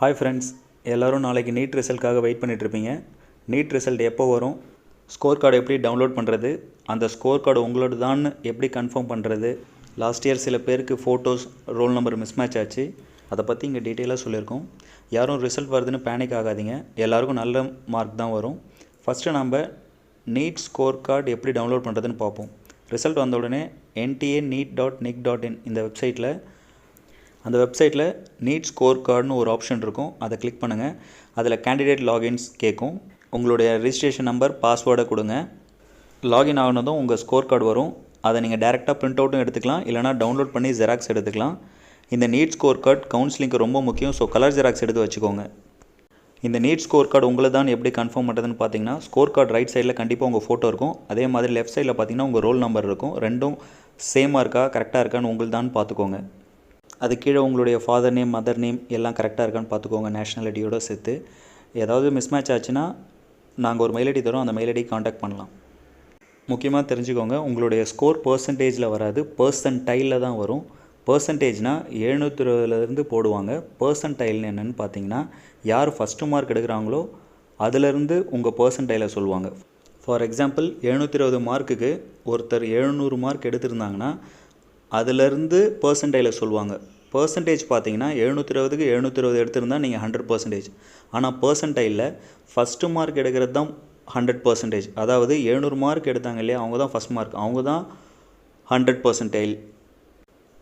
Hi friends எல்லோரும் நாளைக்கு NEET ரிசல்ட்காக வெயிட் பண்ணிகிட்ருப்பீங்க நீட் ரிசல்ட் எப்போ வரும்? ஸ்கோர் கார்டு எப்படி டவுன்லோட் பண்ணுறது அந்த ஸ்கோர் கார்டு உங்களோட தான் எப்படி கன்ஃபார்ம் பண்ணுறது லாஸ்ட் இயர் சில பேருக்கு ஃபோட்டோஸ் ரோல் நம்பர் மிஸ்மேட்ச் ஆச்சு. அதை பற்றி இங்கே டீட்டெயிலாக சொல்லியிருக்கோம். யாரும் ரிசல்ட் வருதுன்னு பேனிக் ஆகாதீங்க. எல்லாருக்கும் நல்ல மார்க் தான் வரும். ஃபஸ்ட்டு நம்ம நீட் ஸ்கோர் கார்டு எப்படி டவுன்லோட் பண்ணுறதுன்னு பார்ப்போம். ரிசல்ட் வந்த உடனே NTA NEET dot nic dot in இந்த வெப்சைட்டில் அந்த வெப்சைட்டில் நீட் ஸ்கோர் கார்டுன்னு ஒரு ஆப்ஷன் இருக்கும். அதை கிளிக் பண்ணுங்கள் அதில் கேண்டிடேட் லாகின்ஸ் கேட்கும். உங்களுடைய ரிஜிஸ்ட்ரேஷன் நம்பர் பாஸ்வேர்டை கொடுங்க. லாகின் ஆகினதும் உங்கள் ஸ்கோர் கார்டு வரும். அதை நீங்கள் டேரெக்டாக பிரிண்ட் அவுட்டும் எடுத்துக்கலாம். இல்லைனா டவுன்லோட் பண்ணி ஜெராக்ஸ் எடுத்துக்கலாம். இந்த நீட் ஸ்கோர் கார்டு கவுன்சிலிங்க்கு ரொம்ப முக்கியம். ஸோ கலர் ஜெராக்ஸ் எடுத்து வச்சுக்கோங்க. இந்த நீட் ஸ்கோர் கார்டு உங்களை தான் எப்படி கன்ஃபார்ம் பண்ணுறதுன்னு பார்த்தீங்கன்னா ஸ்கோர் கார்டு ரைட் சைடில் கண்டிப்பாக உங்கள் ஃபோட்டோ இருக்கும். அதே மாதிரி லெஃப்ட் சைடில் பார்த்தீங்கன்னா உங்கள் ரோல் நம்பர் இருக்கும். ரெண்டும் சேமாக இருக்கா கரெக்டாக இருக்கான்னு உங்களுக்கு தான் பார்த்துக்கோங்க. அது கீழே உங்களுடைய ஃபாதர் நேம் மதர் நேம் எல்லாம் கரெக்டாக இருக்கான்னு பார்த்துக்கோங்க நேஷ்னாலிட்டியோட சேர்த்து. ஏதாவது மிஸ்மேட்ச் ஆச்சுன்னா நாங்கள் ஒரு மெயில் ஐடி தரோம் அந்த மெயில் ஐடி காண்டாக்ட் பண்ணலாம். முக்கியமாக தெரிஞ்சுக்கோங்க உங்களுடைய ஸ்கோர் பர்சன்டேஜில் வராது பர்சன்டைலில் தான் வரும். பர்சன்டேஜ்னால் எழுநூற்றி இருபதுலேருந்து போடுவாங்க. பர்சன்டைல்னு என்னென்னு பார்த்தீங்கன்னா யார் ஃபஸ்ட்டு மார்க் எடுக்கிறாங்களோ அதுலேருந்து உங்கள் பர்சன்டைலை சொல்லுவாங்க. ஃபார் எக்ஸாம்பிள் எழுநூற்றி இருபது மார்க்குக்கு ஒருத்தர் எழுநூறு மார்க் எடுத்திருந்தாங்கன்னா அதுலேருந்து பர்சன்டைல சொல்லுவாங்க. பர்சன்டேஜ் பார்த்தீங்கன்னா எழுநூற்றி இருபதுக்கு எழுநூற்றி இருபது எடுத்திருந்தா நீங்கள் ஹண்ட்ரட் பர்சன்டேஜ் ஆனால் பர்சன்டைலில் ஃபஸ்ட்டு மார்க் எடுக்கிறது தான் ஹண்ட்ரட் பர்சன்டேஜ் அதாவது எழுநூறு மார்க் எடுத்தாங்க இல்லையா அவங்க தான் ஃபஸ்ட் மார்க் அவங்க தான் ஹண்ட்ரட் பர்சன்டைல்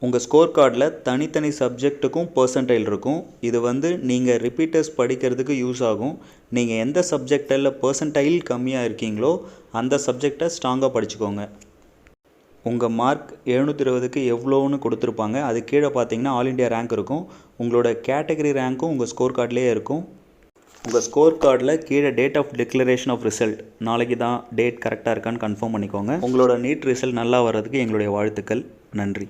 உங்கள் ஸ்கோர் கார்டில் தனித்தனி சப்ஜெக்ட்டுக்கும் பர்சன்டைல் இருக்கும். இது வந்து நீங்கள் ரிப்பீட்டர்ஸ் படிக்கிறதுக்கு யூஸ் ஆகும். நீங்கள் எந்த சப்ஜெக்டில் பர்சன்டைல் கம்மியாக இருக்கீங்களோ அந்த சப்ஜெக்டை ஸ்ட்ராங்காக படிச்சுக்கோங்க. உங்கள் மார்க் எழுநூற்றி இருபதுக்கு எவ்வளோன்னு கொடுத்துருப்பாங்க. அது கீழே பார்த்தீங்கன்னா ஆல் இண்டியா ரேங்க் இருக்கும். உங்களோட கேட்டகரி ரேங்க்கும் உங்கள் ஸ்கோர் கார்ட்லேயே இருக்கும். உங்கள் ஸ்கோர் கார்டில் கீழே date of declaration of result நாளைக்கு தான் டேட் கரெக்டாக இருக்கான்னு கன்ஃபார்ம் பண்ணிக்கோங்க. உங்களோட நீட் ரிசல்ட் நல்லா வர்றதுக்கு எங்களுடைய வாழ்த்துக்கள். நன்றி.